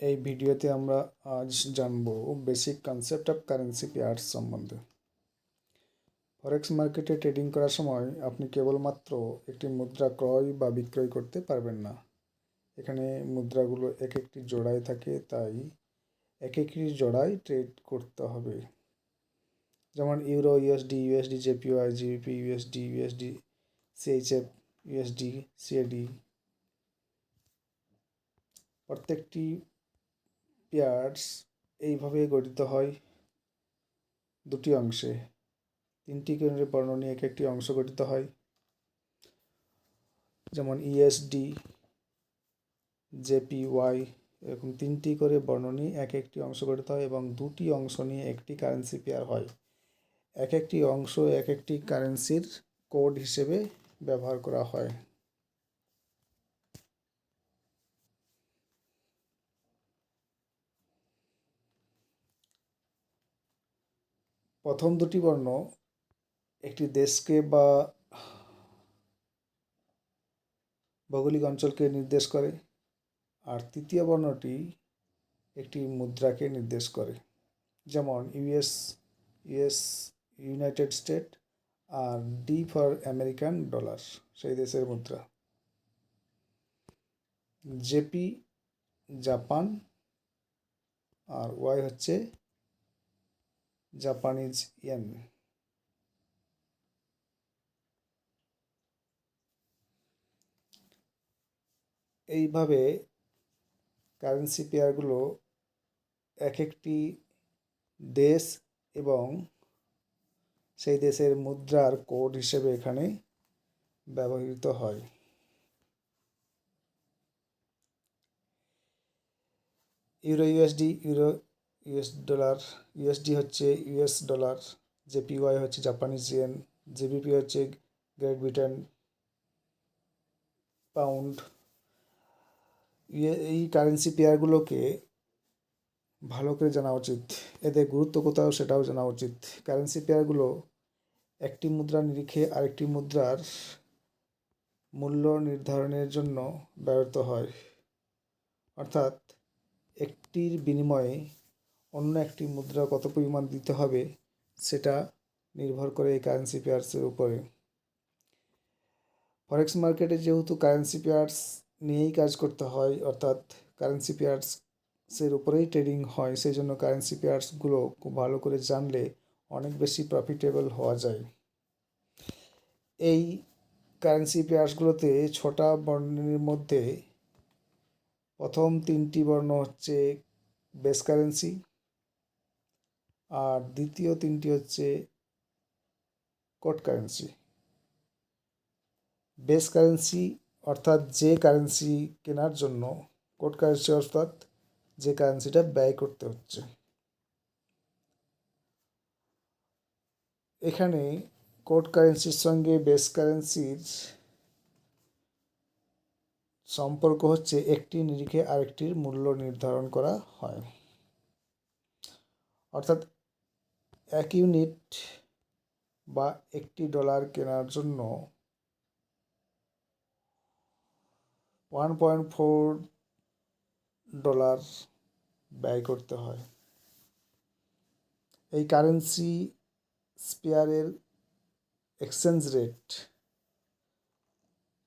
এই ভিডিওতে আমরা আজ জানব basic concept of currency pairs সম্বন্ধে। ফরেক্স মার্কেটে ট্রেডিং করার সময় আপনি কেবলমাত্র একটি মুদ্রা ক্রয় বা বিক্রয় করতে পারবেন না। এখানে মুদ্রাগুলো এক একটি জোড়ায় থাকে, তাই এক একটি জোড়ায় ট্রেড করতে হবে। যেমন euro USD USD JPY GBP USD USD CHF USD CAD প্রত্যেকটি পেয়ার্স এইভাবে গঠিত হয় দুটি অংশে। তিনটি কেন্দ্রের বর্ণ নিয়ে এক একটি অংশ গঠিত হয়। যেমন ইএসডি জেপিওয়াই এরকম তিনটি করে বর্ণ নিয়ে এক একটি অংশ গঠিত হয় এবং দুটি অংশ নিয়ে একটি কারেন্সি পেয়ার হয়। এক একটি অংশ এক একটি কারেন্সির কোড হিসেবে ব্যবহার করা হয়। প্রথম দুটি বর্ণ একটি দেশকে বা ভৌগোলিক অঞ্চলকে নির্দেশ করে, আর তৃতীয় বর্ণটি একটি মুদ্রাকে নির্দেশ করে, যেমন ইউএস ইউএস ইউনাইটেড স্টেট, আর ডি ফর আমেরিকান ডলার, সেই দেশের মুদ্রা। জেপি জাপান, আর ওয়াই হচ্ছে জাপানিজ ইয়েন। এইভাবে কারেন্সি পেয়ারগুলো এক একটি দেশ এবং সেই দেশের মুদ্রার কোড হিসেবে এখানে ব্যবহৃত হয়। Euro USD euro US dollar USD হচ্ছে ইউএস ডলার জেপিওয়াই হচ্ছে জাপানিজ ইয়েন জেবিপি হচ্ছে গ্রেট ব্রিটেন পাউন্ড এই কারেন্সি পেয়ারগুলোকে ভালো করে জানা উচিত। এদের গুরুত্ব কোথাও সেটাও জানা উচিত। কারেন্সি পেয়ারগুলো একটি মুদ্রা নিরিখে আরেকটি মুদ্রার মূল্য নির্ধারণের জন্য ব্যবহৃত হয়। অর্থাৎ একটির বিনিময়ে অন্য একটি মুদ্রা কত পরিমাণ দিতে হবে, সেটা নির্ভর করে এই কারেন্সি পেয়ার্সের উপরে। ফরেক্স মার্কেটে যেহেতু কারেন্সি পেয়ার্স নিয়েই কাজ করতে হয়, অর্থাৎ কারেন্সি পেয়ার্সের উপরেই ট্রেডিং হয় সেই জন্য কারেন্সি পেয়ার্সগুলো খুব ভালো করে জানলে অনেক বেশি প্রফিটেবল হওয়া যায়। এই কারেন্সি পেয়ার্সগুলোতে ছটা বর্ণের মধ্যে প্রথম তিনটি বর্ণ হচ্ছে বেস কারেন্সি আর দ্বিতীয় তিনটি হচ্ছে কোড কারেন্সি। বেস কারেন্সি অর্থাৎ যে কারেন্সি কেনার জন্য কোড কারেন্সি অর্থাৎ যে কারেন্সিটা ব্যয় করতে হচ্ছে। এখানে কোড কারেন্সির সঙ্গে বেস কারেন্সির সম্পর্ক হচ্ছে একটি নিরিখে আরেকটির মূল্য নির্ধারণ করা হয়। অর্থাৎ এক ইউনিট বা একটি ডলার কেনার জন্য ওয়ান পয়েন্ট ফোর ডলার ব্যয় করতে হয়। এই কারেন্সি স্পেয়ারের এক্সচেঞ্জ রেট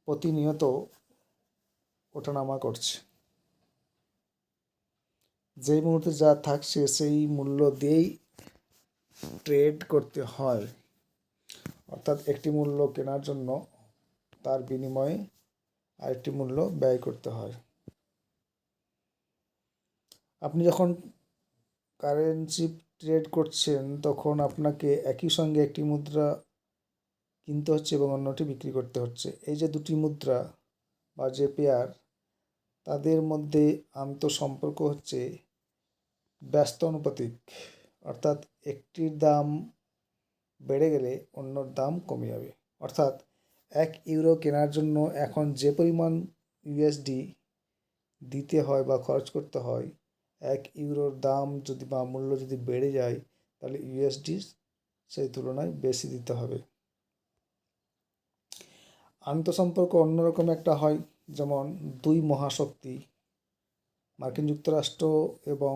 প্রতিনিয়ত ওঠানামা করছে। যেই মুহূর্তে যা থাকছে সেই মূল্য দিয়েই ট্রেড করতে হয়, অর্থাৎ একটি মূল্য কেনার জন্য তার বিনিময়ে আরেকটি মূল্য ব্যয় করতে হয়। আপনি যখন কারেন্সি ট্রেড করছেন, তখন আপনাকে একই সঙ্গে একটি মুদ্রা কিনতে হচ্ছে এবং অন্যটি বিক্রি করতে হচ্ছে। এই যে দুটি মুদ্রা বা যে পেয়ার তাদের মধ্যে আন্তঃসম্পর্ক হচ্ছে ব্যস্ত অনুপাতিক অর্থাৎ একটির দাম বেড়ে গেলে অন্যর দাম কমে যাবে। অর্থাৎ এক ইউরো কেনার জন্য এখন যে পরিমাণ ইউএসডি দিতে হয় বা খরচ করতে হয়, এক ইউরোর দাম যদি বা মূল্য যদি বেড়ে যায়, তাহলে ইউএসডি সেই তুলনায় বেশি দিতে হবে। আন্তঃসম্পর্ক অন্যরকম একটা হয়, যেমন দুই মহাশক্তি, মার্কিন যুক্তরাষ্ট্র এবং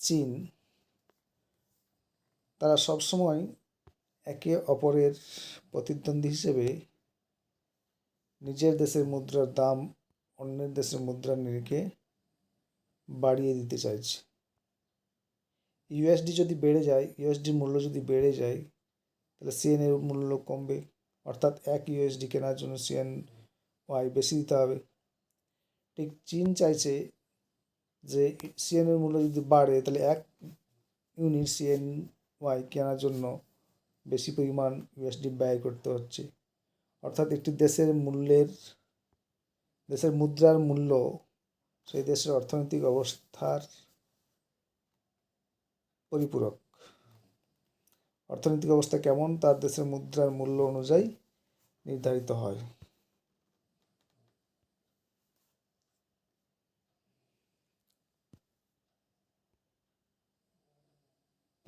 চীন। তারা সবসময় একে অপরের প্রতিদ্বন্দ্বী হিসেবে নিজের দেশের মুদ্রার দাম অন্যের দেশের মুদ্রার নিরিখে বাড়িয়ে দিতে চাইছে। ইউএসডি যদি বেড়ে যায় ইউএসডির মূল্য যদি বেড়ে যায়, তাহলে সিএন এর মূল্য কমবে। অর্থাৎ এক ইউএসডি কেনার জন্য সিএন ওয়াই বেশি দিতে হবে। ঠিক চীন চাইছে যে সিএন এর মূল্য যদি বাড়ে, তাহলে এক ইউনিট সিএন ওয়াই কেনার জন্য বেশি পরিমাণ ইউএসডি ব্যয় করতে হচ্ছে। অর্থাৎ একটি দেশের মূল্যের, দেশের মুদ্রার মূল্য সেই দেশের অর্থনৈতিক অবস্থার পরিপূরক। অর্থনৈতিক অবস্থা কেমন? তার দেশের মুদ্রার মূল্য অনুযায়ী নির্ধারিত হয়।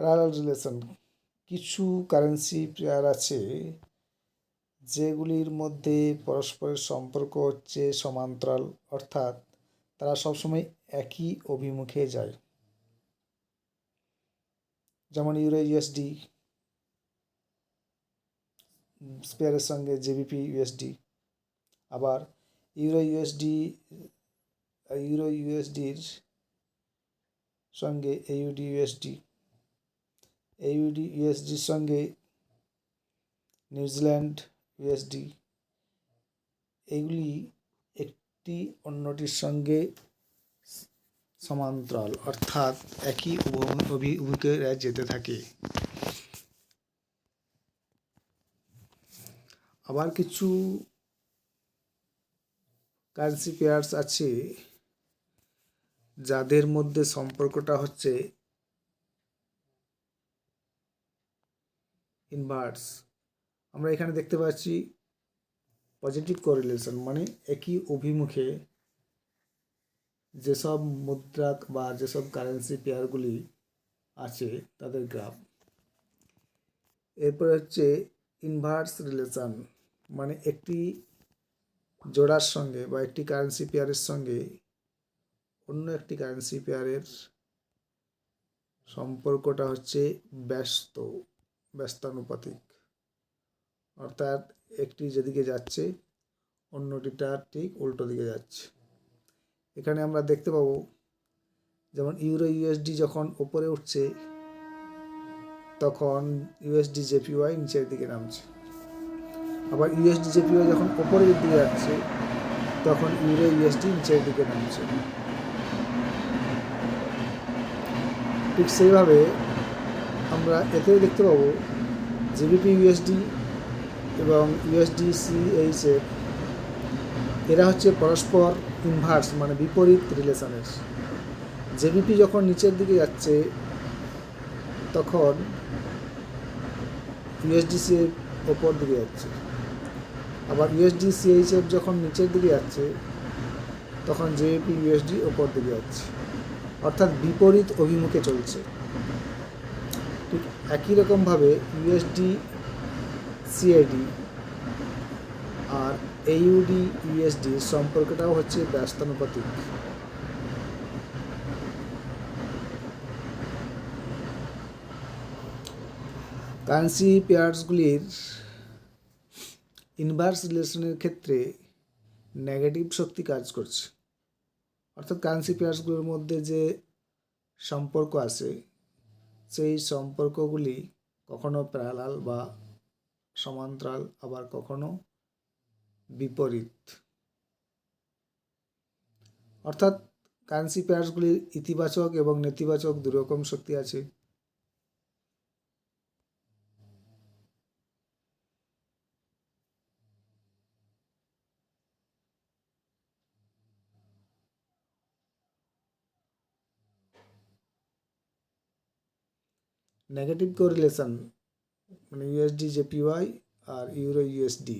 প্যারালাল রিলেশন কিছু কারেন্সি পেয়ার আছে যেগুলির মধ্যে পরস্পরের সম্পর্ক হচ্ছে সমান্তরাল, অর্থাৎ তারা সবসময় একই অভিমুখে যায়। যেমন ইউরো ইউএসডি স্পেয়ারের সঙ্গে জেবিপি ইউএসডি আবার ইউরো ইউএসডি ইউরো ইউএসডির সঙ্গে এইউডি ইউএসডি এইউডি ইউএসডির সঙ্গে নিউজিল্যান্ড ইউএসডি এইগুলি একটি অন্যটির সঙ্গে সমান্তরাল, অর্থাৎ একই অভিমুখে যেতে থাকে। আবার কিছু কারেন্সি পেয়ার্স আছে, যাদের মধ্যে সম্পর্কটা হচ্ছে ইনভার্স আমরা এখানে দেখতে পাচ্ছি পজিটিভ কোরিলেশন মানে একই অভিমুখে যেসব মুদ্রা বা যেসব কারেন্সি পেয়ারগুলি আছে তাদের গ্রাফ এরপর হচ্ছে ইনভার্স রিলেশন মানে একটি জোড়ার সঙ্গে বা একটি কারেন্সি পেয়ারের সঙ্গে অন্য একটি কারেন্সি পেয়ারের সম্পর্কটা হচ্ছে ব্যস্ত। ব্যস্তানুপাতিক। অর্থাৎ একটি যেদিকে যাচ্ছে, অন্যটিটা ঠিক উল্টো দিকে যাচ্ছে। এখানে আমরা দেখতে পাবো, যেমন ইউরো ইউএসডি যখন ওপরে উঠছে, তখন ইউএসডি জেপিওয়াই নিচের দিকে নামছে। আবার ইউএসডি জেপিওয়াই যখন ওপরের দিকে যাচ্ছে, তখন ইউরো ইউএসডি নিচের দিকে নামছে। ঠিক সেইভাবে আমরা এতেও দেখতে পাবো জিবিপি ইউএসডি এবং ইউএসডি সিএইচএফ এরা হচ্ছে পরস্পর ইনভার্স মানে বিপরীত রিলেশনের জেবিপি যখন নিচের দিকে যাচ্ছে, তখন ইউএসডিসি ওপর দিকে যাচ্ছে। আবার ইউএসডি সিএইচএফ যখন নিচের দিকে যাচ্ছে, তখন জেপি ইউএসডি ওপর দিকে যাচ্ছে। অর্থাৎ বিপরীত অভিমুখে চলছে। ঠিক একই রকমভাবে ইউএসডি সিআইডি আর এইউডি ইউএসডি সম্পর্কটাও হচ্ছে ব্যস্তানুপাতিক। কারেন্সি পেয়ার্সগুলির ইনভার্স রিলেশনের ক্ষেত্রে নেগেটিভ শক্তি কাজ করছে। অর্থাৎ কারেন্সি পেয়ার্সগুলোর মধ্যে যে সম্পর্ক আছে সেই সম্পর্কগুলি কখনো প্যারালাল বা সমান্তরাল, আবার কখনো বিপরীত। অর্থাৎ কারেন্সি পেয়ার্সগুলির ইতিবাচক এবং নেতিবাচক দুরকম শক্তি আছে। নেগেটিভ কোরিলেশন মানে ইউএসডি জেপিওয়াই আর ইউরো ইউএসডি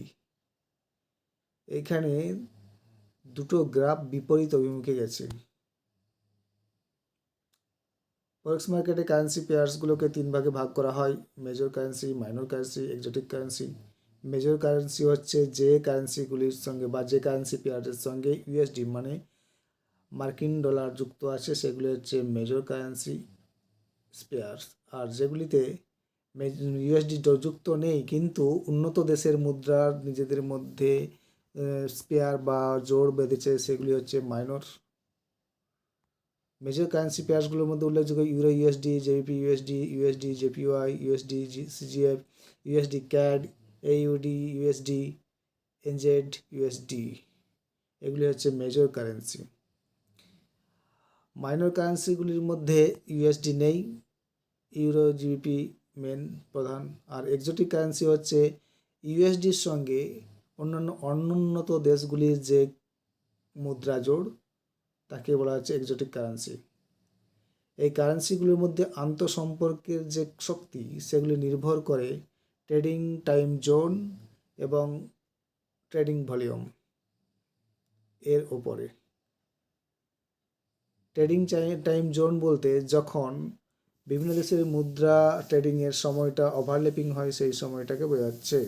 এখানে দুটো গ্রাফ বিপরীত অভিমুখে গেছে। ফরেক্স মার্কেটে কারেন্সি পেয়ার্সগুলোকে তিন ভাগে ভাগ করা হয় major currency minor currency exotic currency major currency হচ্ছে যে কারেন্সিগুলির সঙ্গে বা যে কারেন্সি পেয়ারের সঙ্গে ইউএসডি মানে মার্কিন ডলার যুক্ত আছে, সেগুলি হচ্ছে মেজর কারেন্সি স্পেয়ার্স আর যেগুলিতে ইউএসডি যুক্ত নেই, কিন্তু উন্নত দেশের মুদ্রার নিজেদের মধ্যে স্পেয়ার বা জোর বেঁধেছে, সেগুলি হচ্ছে মাইনর মেজর কারেন্সি পেয়ার্সগুলোর মধ্যে উল্লেখযোগ্য euro USD JP USD USD JPY USD CHF USD CAD AUD USD NZ USD এগুলি হচ্ছে মেজর কারেন্সি মাইনর কারেন্সিগুলির মধ্যে ইউএসডি নেই, ইউরো জিবিপি মেন প্রধান, আর এক্সোটিক কারেন্সি হচ্ছে ইউএসডির সঙ্গে অন্যান্য অনুন্নত দেশগুলির যে মুদ্রা জোড়, তাকে বলা হচ্ছে এক্সোটিক কারেন্সি। এই কারেন্সিগুলির মধ্যে আন্তঃসম্পর্কের যে শক্তি, সেগুলি নির্ভর করে ট্রেডিং টাইম জোন এবং ট্রেডিং ভলিউম এর ওপরে। ট্রেডিং টাইম জোন বলতে যখন বিভিন্ন দেশের মুদ্রা ট্রেডিংয়ের সময়টা ওভারলেপিং হয়, সেই সময়টাকে বোঝাচ্ছে।